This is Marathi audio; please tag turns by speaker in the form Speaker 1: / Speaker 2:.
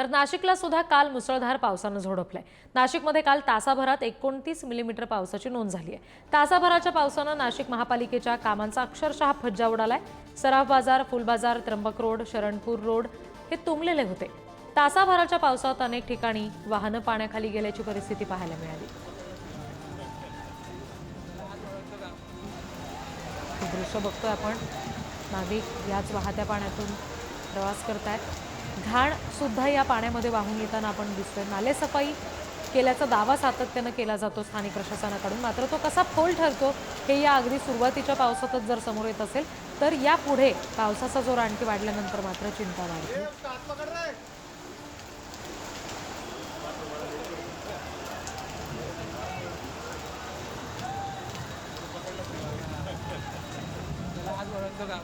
Speaker 1: तर नाशिकला सुद्धा काल मुसळधार पावसानं झोडपलंय. नाशिकमध्ये काल तासाभरात एकोणतीस मिलीमीटर पावसाची नोंद झाली आहे. तासाभराच्या पावसानं नाशिक महापालिकेच्या कामांचा अक्षरशः फज्जा उडालाय. सराफ बाजार फुलबाजार त्र्यंबक रोड शरणपूर रोड हे तुंबलेले होते. तासाभराच्या पावसात अनेक ठिकाणी वाहनं पाण्याखाली गेल्याची परिस्थिती पाहायला मिळाली. दृश्य बघतोय आपण. नागरिक याच वाहत्या पाण्यातून प्रवास करतायत. घाणसुद्धा या पाण्यामध्ये वाहून येताना आपण दिसतोय. नालेसफाई केल्याचा दावा सातत्यानं केला जातो स्थानिक प्रशासनाकडून. मात्र तो कसा फोल ठरतो हे या अगदी सुरुवातीच्या पावसातच जर समोर येत असेल तर यापुढे पावसाचा जोर आणखी वाढल्यानंतर मात्र चिंता वाढते.
Speaker 2: त्याला